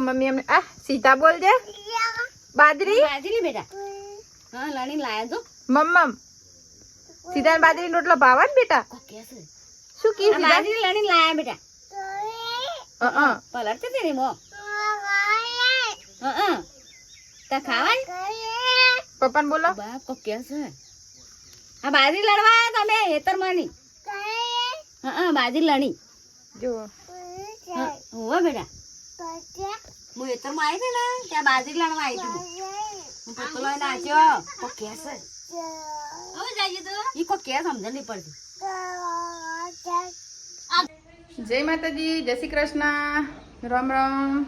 Mummy એમને આ સીધા બોલજે બાજરી બાજરી બેટા. હા લણી લાયા જો. મમ્મમ. સીધા ને બાજરી રોટલો ભાવે ને બેટા? શું કી સીધા? બાજરી લણી લાયા બેટા. અ અ. પલટ તે તેરી મો. હા હા તા ખાવાય પપ્પાને બોલો. બા કોકે છે. આ બાજરી લડવા તમે હેતર માની હા હા બાજરી લણી. જો હા હોવા બેટા. હું હેતરમાં આવી હતી ને ત્યાં બાજરી લડવા આવી હતી હું. પત્તો લઈને નાચ્યો કોકે છે. હવે જાય તો. ઈ કોકે સમજણ નહીં પડતી. જય માતાજી જય શ્રી કૃષ્ણ. રામ રામ.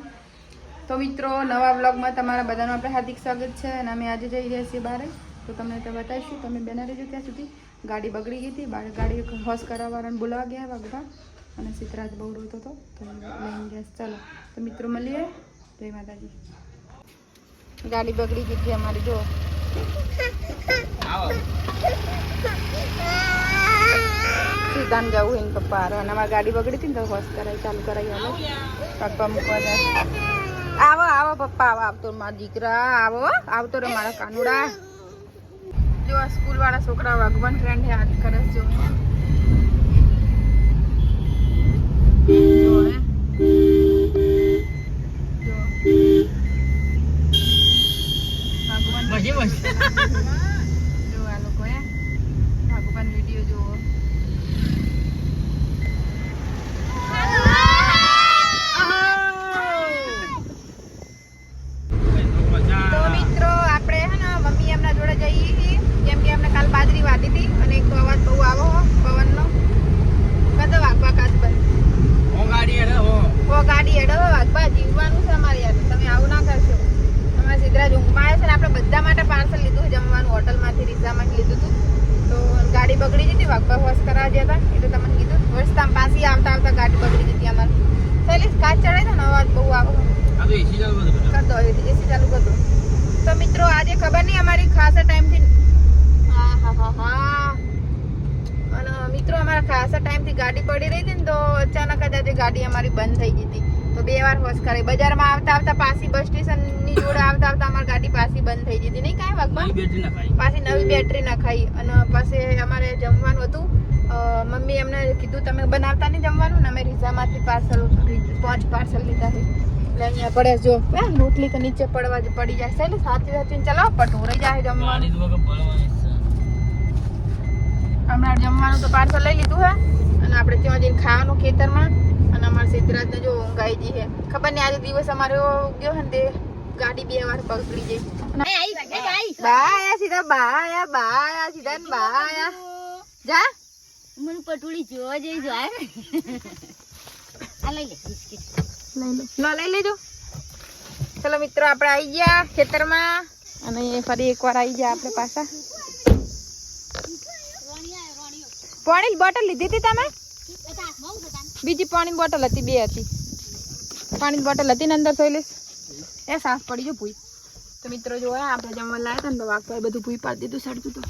તો મિત્રો નવા બ્લોગમાં તમારા બધાનું આપણે હાર્દિક સ્વાગત છે અને અમે આજે જઈ રહ્યા છીએ બહાર તો તમને તો બતાવીશું તમે બેના રહેજો ત્યાં સુધી. ગાડી બગડી ગઈ હતી ગાડી હોશ કરાવવાળાને બોલાવા ગયા વાગવા અને સિદ્ધરાજ બહુ રોતો હતો તો લઈને ગયા ચાલો, તો મિત્રો મળીએ. જય માતાજી. ગાડી બગડી ગઈ છે અમારી જો સીધાને જવું હોય ને પપ્પા હારો અને અમારી ગાડી બગડી હતી ને તો હોશ કરાવી ચાલુ કરાવી હાલો પપ્પા મૂકવા જાય. આવો આવો પપ્પા, આવો. આવતો મારા દીકરા. આવો, આવતો રે મારા કાનુડા. જો સ્કૂલ વાળા છોકરા ભગવાન ફ્રેન્ડ હે આજ કરે જો જો હે. જો. ભગવાન જો આ લોકો હે ભગવાન વીડિયો જોવો તો મિત્રો આપણે હે ને મમ્મી એમના જોડે જઈએ છીએ કેમ કે એમને કાલ બાજરી વાધી હતી અને એક અવાજ બહુ આવો હો પવનનો કદો વાગવા કાચ બંધ ઓ ગાડી હેડો વાગવા જીવવાનું છે અમારે યાર તમે આવું ના કરશો અમારે સિદ્ધરાજ ઊંઘમાં આવ્યા છે ને આપણે બધા માટે પાર્સલ લીધું છે જમવાનું હોટલમાંથી રિઝામાંથી લીધું હતું તો ગાડી બગડી જતી વાગવા વોશ કરાવવા ગયા હતા એટલે તમને કીધું વર્ષ પાછી આવતા આવતા ગાડી બગડી જતી અમારે સહેલી કાચ ચડાય છે ને અવાજ બહુ આવો કર દો એસી ચાલુ કર દો તો મિત્રો આજે ખબર નહીં અમારી ખાસા ટાઈમથી હા હા હા હા અને મિત્રો અમારા ખાસા ટાઈમથી ગાડી પડી રહી હતી ને તો અચાનક જ આજે ગાડી અમારી બંધ થઈ ગઈ હતી. તો બે વાર હોશ કરે બજારમાં આવતા આવતા પાછી બસ સ્ટેશનની જોડે આવતા આવતા અમારી ગાડી પાછી બંધ થઈ ગઈ હતી. નહીં કાંઈ વાગમાં પાછી નવી બેટરી નખાઈ. અને પાસે અમારે જમવાનું હતું. મમ્મી એમને કીધું તમે બનાવતા નહીં જમવાનું? ને અમે રીઝામાંથી પાર્સલ પાંચ પાર્સલ લીધા છે. એટલે અહીંયા પડે જો રોટલી તો નીચે પડવા પડી જાય. છે એટલે સાચી સાચી ચલાવો પટોરાઈ જાય જમવાનું. હમણાં જમવાનું તો પાર્સલ લઈ લીધું હે? અને આપણે ત્યાં જઈને ખાવાનું ખેતરમાં. અને અમારા સિદ્ધરાજને જો ઊંઘાઈ જઈ છે. ખબર નહીં આજે દિવસ અમારો ગયો છે ને તે ગાડી બે વાર પકડી જઈ બા આયા સીધા બા આયા બા આયા સીધા ને બા આયા. જા. મને પટોળી જોવા જઈ જાય આ લઈ લે. બિસ્કિટ. લઈ લો લઈ લેજો. ચલો મિત્રો આપણે આવી ગયા ખેતરમાં. અને ફરી એકવાર આવી ગયા આપણે પાછા. પાણી બોટલ લીધી હતી તમે? બીજી પાણી બોટલ હતી, બે હતી. પાણી બોટલ હતી ને અંદર લઈશ એ સાફ પડી જો ભૂઈ. તો મિત્રો જો આપણે જમવા લાવ્યા હતા ને તો વાગભાઈ બધું ભૂઈ પાડી દીધું, સડતું તો.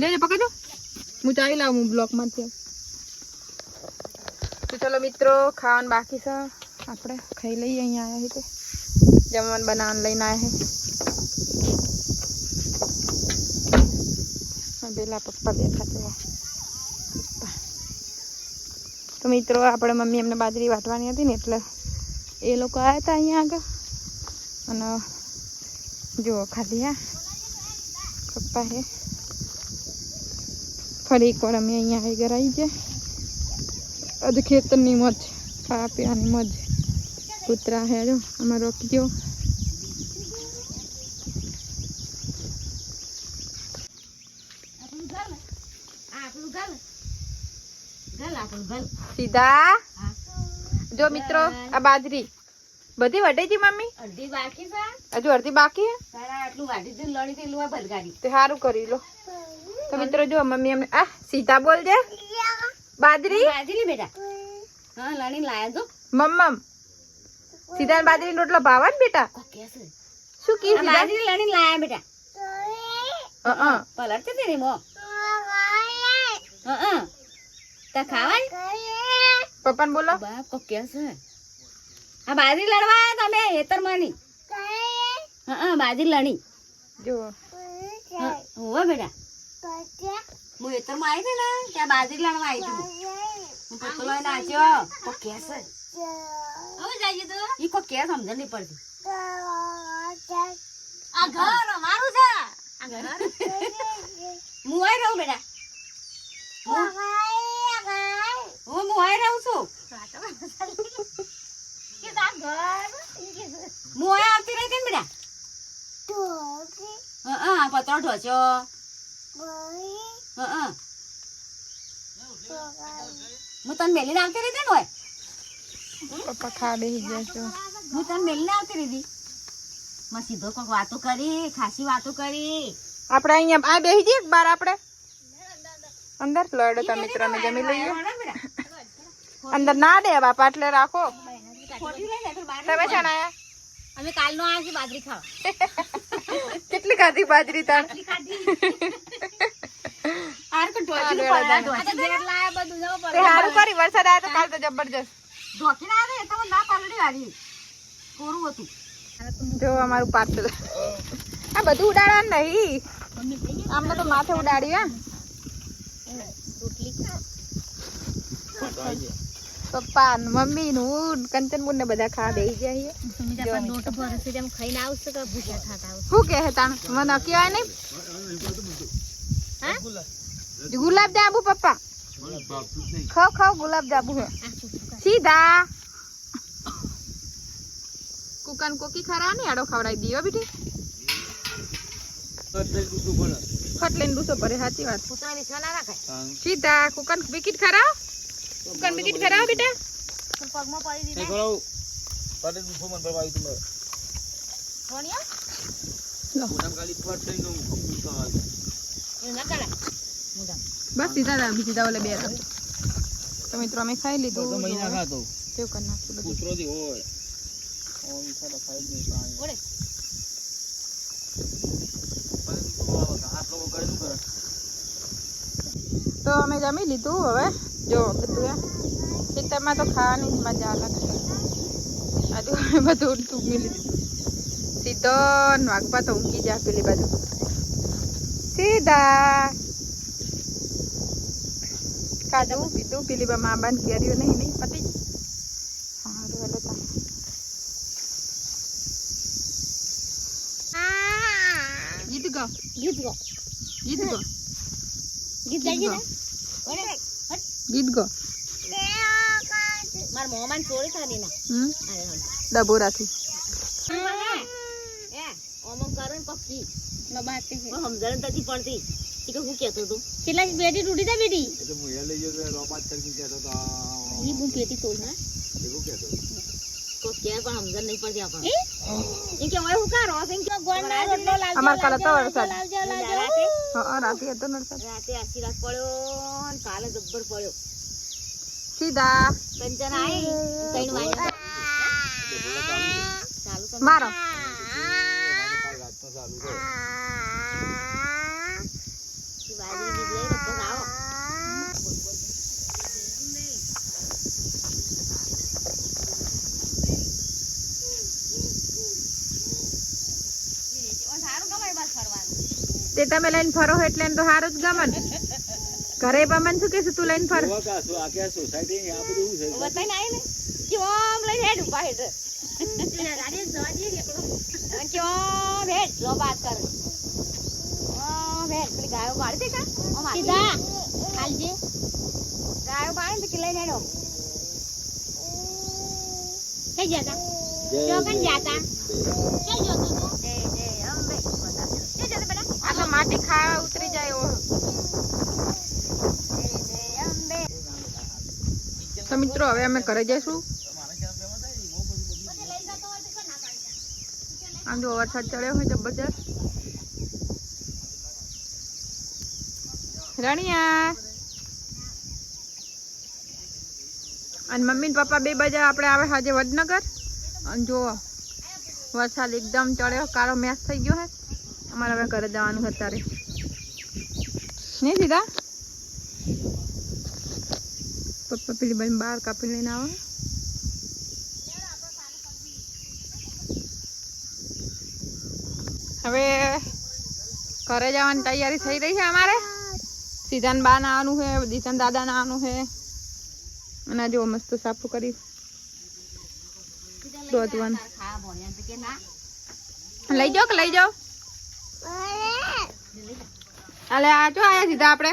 લેજો પકડજો. હું ચાલી લાવું હું બ્લોકમાંથી. તો ચલો મિત્રો, ખાવાનું બાકી છે. આપણે ખાઈ લઈએ અહીંયા આવ્યા છે જમવાનું બનાવવાનું લઈને આવ્યા છે પેલા પપ્પા બેઠા છે. પપ્પા તો મિત્રો, આપણે મમ્મી એમને બાજરી વાટવાની હતી ને, એટલે એ લોકો આવ્યા હતા અહીંયા આગળ. અને જુઓ ખાલી, હા. પપ્પા હે. ફરી એકવાર અમે અહીંયા આવી ગયા. આવી જાય આજે ખેતરની મોજ, ખાવા પીવાની મોજ. કૂતરા હે જો આમાં રોકી ગયો આપણું ઘર ને આ આપણું ઘર ને ઘર આપણું ઘર સીધા? જો મિત્રો આ બાજરી. બધી વટે છે મમ્મી? અડધી બાકી છે. હજુ અડધી બાકી આટલું તે સારું કરી લો. તો મિત્રો જો મમ્મી અમે આ સીધા બોલજે બાજરી? બાજરી બેટા. હા લણી લાયા જો. મમ્મમ. સીધા બાજરી રોટલો ભાવ ને બેટા? શું કી સીધા? બાજરી લણી લાયા બેટા. અ અ. પલટ તે તેરી મો હા હા તા ખાવાય પપ્પાને બોલો. બાપ કો કે છે. આ બાજરી લડવા તમે હેતર માની હા હા બાજરી લણી જો હા, હોવે બેટા. હું હેતરમાં આવી ને ત્યાં બાજરી લણવા આવી હતી હું. પત્તો લઈને નાચ્યો. કો કે છે. હવે જાય તો. ઈ કો કે સમજણ નહીં પડતી. આ ઘર અમારું છે. આ ઘર? હું રહું બેટા. હું આઈ રહું છું. આઈ આવતી રહી ને બેટા? હા હા પતરો ઢોચ્યો હા તને મેલીને આવતી રહી ને ઓય? પપ્પા ખા બેસી જશો હું તને મેલીને આવતી રહી મેં સીધો કોઈક વાતો કરી ખાસી વાતો કરી. આપણે અહીંયા આ બેસી જઈએ બાર આપણે? અંદર? લડતા તમે મિત્રોને જમી લઈએ. અંદર ના દે બાપા એટલે રાખો. તમે છે ને અમે કાલનો આવ્યા છીએ બાજરી ખાવા. કેટલી ખાધી બાજરી તાણ સારું કરી વરસાદ આવ્યો તો કાલ તો જબરજસ્ત. ઢોકી ના આવે તો ના પાલડી વાળી. કોરું હતું. જો અમારું પાર્સલ આ બધું ઉડાડવા નહીં. આમને તો માથે ઉડાડ્યું હા. પપ્પા મમ્મી નું હું ને બધા ખા બેસી જાય શું કે તાણ? મને કહેવાય નહીં. ગુલાબ જાંબુ પપ્પા. ખાવ ખાવ ગુલાબ જાંબુ હે સીધા. કુકન કોકી ખરા ને આડો ખવડાવી દીયો બીટી. ફટ લઈને ડૂસો પડે સાચી વાત. સીધા કુકન બિકિટ ખરા કુકન બિકિટ ખરા બેટા પગમાં પડી દીધા સોનિયા એવું ના કરાય. મુદા બસ સીધા દા બીજી ઓલે બે તો મિત્રો અમે ખાઈ લીધું કેવું કરી નાખ્યું બધું. ઓળે. તો અમે જમી લીધું હવે જો બધું એમ. ખેતરમાં તો ખાવાની જ મજા અલગ છે. આજુ અમે બધું ઊંઘી લીધું. સીધો ને વાગપા તો ઊંઘી જા પેલી બાજુ સીધા. ખાધું પીધું પેલી બા મા બાન કેર્યું નહીં નહીં પતી. સારું હેલો તા. ગીત ગો. ગીત ગો. ગીત ગો. ગીત ગાઈ ને. ઓળે ગીત ગો. માર મોમાન ચોરી થાની ના. હમ? અરે હમ. ડબોરાથી એ ઓમમ કરો ને પક્ષી પણ સમજણ નથી પડતી. ઈ કે હું કહેતો તું? કેટલા બેટી તૂટી જા બેટી ઈ બુ પેટી તોડ ના તો? કે પણ સમજણ નહીં પડતી આપણને. એ? કે ઓય હું કા એમ કે ગોળ રોટલો લાવજો અમાર કાલે તો વરસાદ. લાવજો લાવજો. હા રાતે હતો વરસાદ. રાતે આશીર્વાદ પડ્યો ને કાલે જબ્બર પડ્યો. સીધા. કંચન આઈ. તૈણ વાગ્યા ચાલુ મારો બીજ લઈ લો પછી આવો સારું કમાય બસ ફરવાનું તે તમે લઈને ફરો એટલે તો સારું જ ગમન. ઘરે બમન શું કહેશું તું લઈને ફર. બતાઈને આવી ને કે ઓમ લઈને હેડ ઊભા હેડ ગાડી જવા દઈએ એકલો કે ઓમ હેડ લો બાત કર. ઓમ હેડ. પેલી ગાયો પાડી દે કા? ઓમ સીધા. હાલજે. ગાયો દે કે લઈને હેડો. કઈ જાતા. જો જાતા. જતા કઈ જતો તું જય જય અંબે બધા જય જય બેટા આ તો માટી ખાવા ઉતરી જાય તો મિત્રો, હવે અમે ઘરે જઈશું. આમ જો વરસાદ ચડ્યો હોય જબરજસ્ત. રણિયા. અને મમ્મી ને પપ્પા બે બજા આપણે આવે આજે વડનગર. અને જો વરસાદ એકદમ ચડ્યો, કાળો મેચ થઈ ગયો હે. અમારે હવે ઘરે જવાનું અત્યારે. નહીં સીધા પપ્પા પેલી બાઈ બહાર કાપી લઈને આવે. હવે ઘરે જવાની તૈયારી થઈ રહી છે અમારે. સીધાન બા નાવાનું છે દિશાન દાદા નાવાનું છે. અને જો મસ્ત સાફું કરી દોધવાનું ખાવા ભણ્યા તો કે ના. લઈ જાઓ કે લઈ જાઓ? અલે, આ જો આયા સીધા આપણે.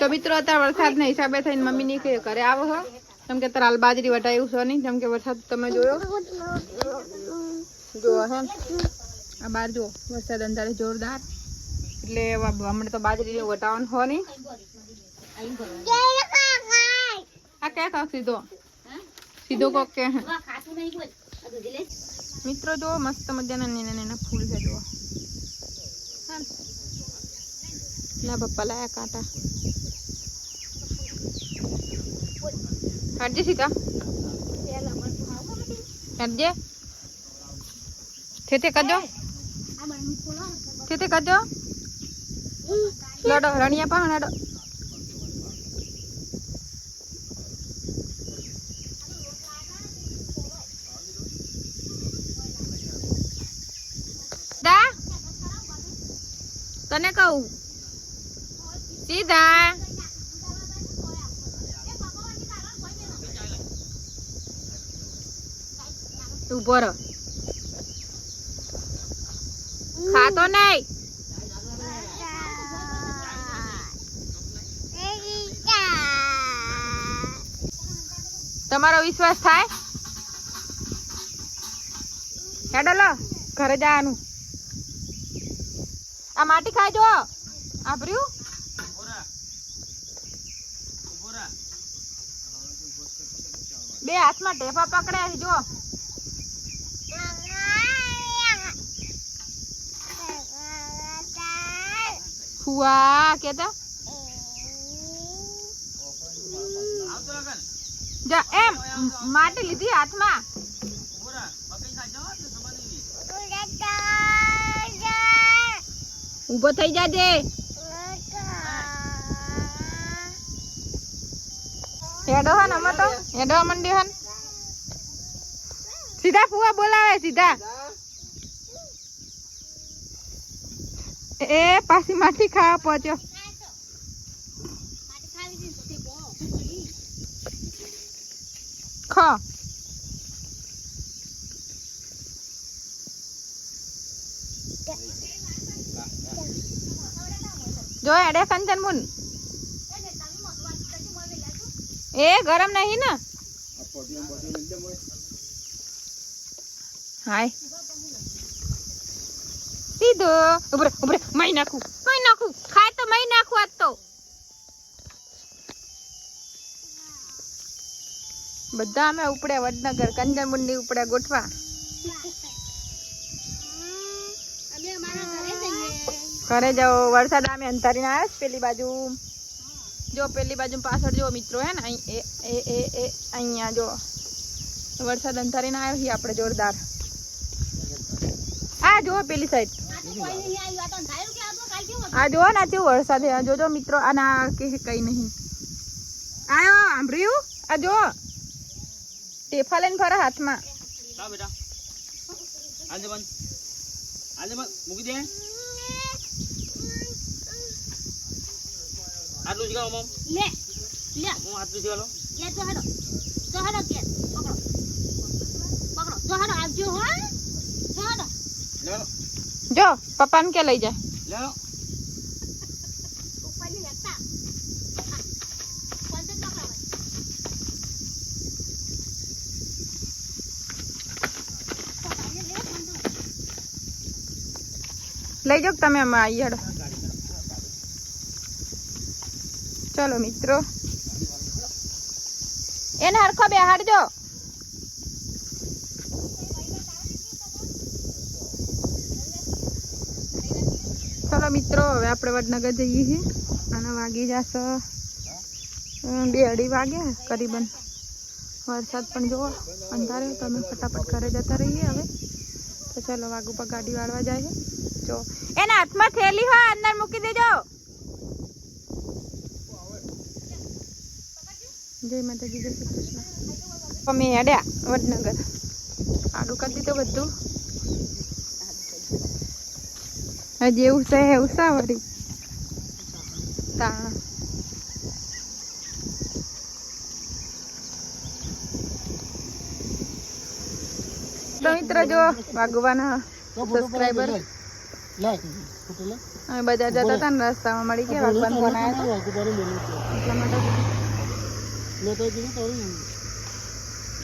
તો મિત્રો, અત્યારે વરસાદના હિસાબે થઈને મમ્મી ની ઘરે આવો હો. જેમ કે તારા હાલ બાજરી વટાયું છે નહીં. જેમ કે વરસાદ તમે જોયો. જો હે. આ બાર જો વરસાદ અંધારે જોરદાર. એટલે હમણાં તો બાજરી વટાવાનું હો નહીં. આ ક્યાં કાક સીધો. સીધો કોક કે. મિત્રો જો મસ્ત મજાના નેના નેના ફૂલ છે જુઓ. ના પપ્પા લાયા કાંટા. હટજે સીતા હટજે થેથે કરજો થેથે કરજો લડો રણિયા પણ લડો દા કહું સીધા. ઊભો રહો ખાતો નહીં? તમારો વિશ્વાસ થાય? હેડો લો ઘરે જવાનું. માટી ખાજો આભર્યું. બે હાથમાં ટેપા પકડ્યા છે જો ફુવા કેતા જા, એમ, માટી લીધી હાથમાં. ઊભો થઈ જાજે હેડો હન અમે તો. હેડો મંડી હન. સીધા ફુવા બોલાવે સીધા. એ પાછી માટી ખાવા પહોંચ્યો. ખા. જો, એડે કંચન મુન. એ, ગરમ નહીં ને? હાય. સીધો ઉભરે ઉભરે મહી નાખું મહી નાખું. ખાય તો મહી નાખું આજ તો. બધા અમે ઉપડે વડનગર, કંજનમુંડી ઉપડે ગોઠવા અમે અમારા ઘરે જઈએ ઘરે જાઓ. વરસાદ આમે અંધારીને આવ્યો છે પેલી બાજુ? જો, પેલી બાજુ પાછળ જો મિત્રો, હે ને, અહીં, એ એ એ અહીંયા જો. વરસાદ અંધારીને આવ્યો છે આપણે જોરદાર. આ જો પેલી સાઈડ આ આ જો ને કેવું વરસાદ છે. જોજો મિત્રો, આના કે કઈ નહીં. આયો, સાંભળ્યું? આ જો ટેફા લઈને ફરે હાથમાં. બેટા. આજે બંધ. આજે મૂકી દે. આટલું જ ગાવ મમ. લે લે. હું આટલું જ ગાલો. લે તો હાડો તો હાડો કે પકડો. પકડો. તો હાડો આવજો હો. તો હાડો જો પપ્પાને કે લઈ જાય. લે ઉપરની લેતા. કોણ તો લઈ જાઓ તમે અમે આવી હેડો ચલો મિત્રો. એને હરખો બે હાડજો ચલો મિત્રો હવે આપણે વડનગર જઈએ છીએ અને વાગી જશે. બે અઢી વાગે કરીબન. વરસાદ પણ જુઓ અંધારે તો અમે ફટાફટ ઘરે જતા રહીએ હવે. તો ચલો વાગુ પર ગાડી વાળવા જાય છે જો. એના હાથમાં થેલી હોય અંદર મૂકી દેજો. જય માતાજી જય શ્રી કૃષ્ણ. અમે અડ્યા વડનગર. આડું કરી દીધું બધું. હજી એવું છે એવું સા વળી તા તો મિત્ર જો વાગવાના સબસ્ક્રાઈબર અમે બધા જતા હતા ને રસ્તામાં મળી ગયા ભગવાન ફોન આવ્યા. હતા એટલા માટે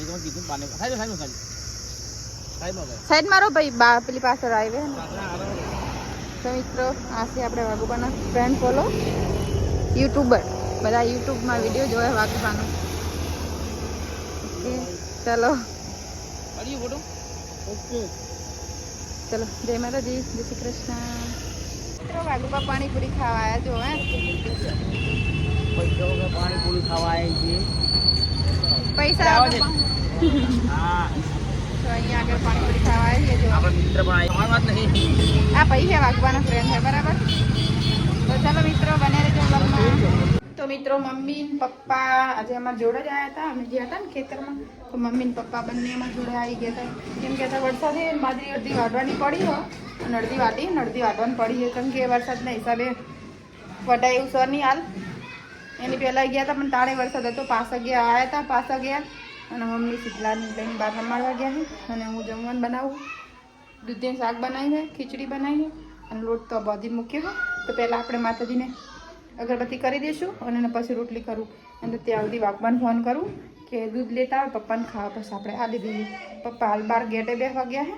એ તો કીધું પાને સાઈડ સાઈડ સાઈડ સાઈડ મારો ભાઈ બા પેલી પાછળ આવે તો મિત્રો આ છે આપણે વાગુબાના ફ્રેન્ડ ફોલો યુટ્યુબર બધા યુટ્યુબમાં વીડિયો જોવે વાગુબાનો ઓકે ચલો. ચલો જય માતાજી જય શ્રી કૃષ્ણ. મિત્રો વાગુબા પાણીપુરી ખાવા આવ્યા જો હે. પૈસા વગર પાણીપુરી ખાવા આવી છે પૈસા આવો આપો છે. પણ. હા. અહીંયા આગળ પાણીપુરી ખાવા આવી છે જો. મિત્ર પણ આવી વાત નહીં. આ ભાઈ છે વાગવાના ફ્રેન્ડ છે બરાબર? તો ચાલો મિત્રો બને રહેજો vlogમાં. તો મિત્રો મમ્મી ને પપ્પા આજે અમારા જોડે જ આવ્યા હતા. અમે ગયા હતા ને ખેતરમાં. તો મમ્મી ને પપ્પા બંને અમારા જોડે આવી ગયા હતા. કેમ કે વરસાદ બાજરી અડધી વાટવાની પડી હો. અને અડધી વાટી ને અડધી વાટવાની પડી છે. કેમ કે વરસાદના હિસાબે વટાય એવું સર નહીં હાલ. એની પહેલાં ગયા હતા પણ તાળે વરસાદ હતો. પાછા ગયા આવ્યા હતા પાછા ગયા. અને મમ્મી શીતલાને લઈને બહાર રમાડવા ગયા છે. અને હું જમવાનું બનાવું. દૂધની શાક બનાવી છે ખીચડી બનાવી અને લોટ તો બધી મૂક્યો તો પહેલાં આપણે માતાજીને અગરબત્તી કરી દઈશું અને પછી રોટલી કરું. અને ત્યાં સુધી વાગવાન ફોન કરું કે દૂધ લેતા આવે, પપ્પાને ખાવા. પછી આપણે આ દીધી પપ્પા હાલ બાર ગેટે બેસવા ગયા છે.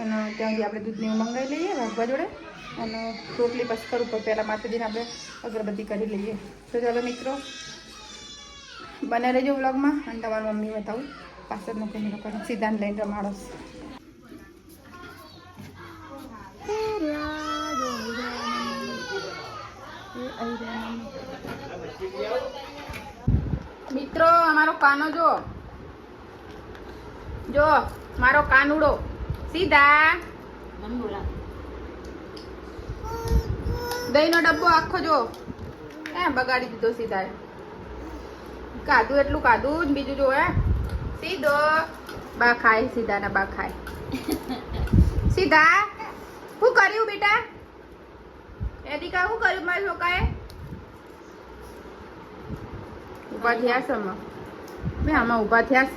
અને ત્યાં સુધી આપણે દૂધને મંગાવી લઈએ વાગવા જોડે. અને રોટલી પછી કરું પણ પહેલાં માતાજીને આપણે અગરબત્તી કરી લઈએ. તો ચાલો મિત્રો, બને રહેજો વ્લોગમાં. અને તમારી મમ્મી બતાવું. પાછળ નથી એ લોકોને સીધાને લઈને રમાડો. મિત્રો, અમારો કાનો જો. જો, મારો કાનુડો. સીધા. મમ્મી દહીંનો ડબ્બો આખો જો. એ બગાડી દીધો સીધા કાધું એટલું કાધું જ બીજું જો હે સીધો. બા ખાય સીધા ને બા ખાય. સીધા? શું કર્યું બેટા? એદિકા શું કર્યું મારા છોકરાએ? ઊભા થયા છે મેં આમાં ઊભા થયા છે.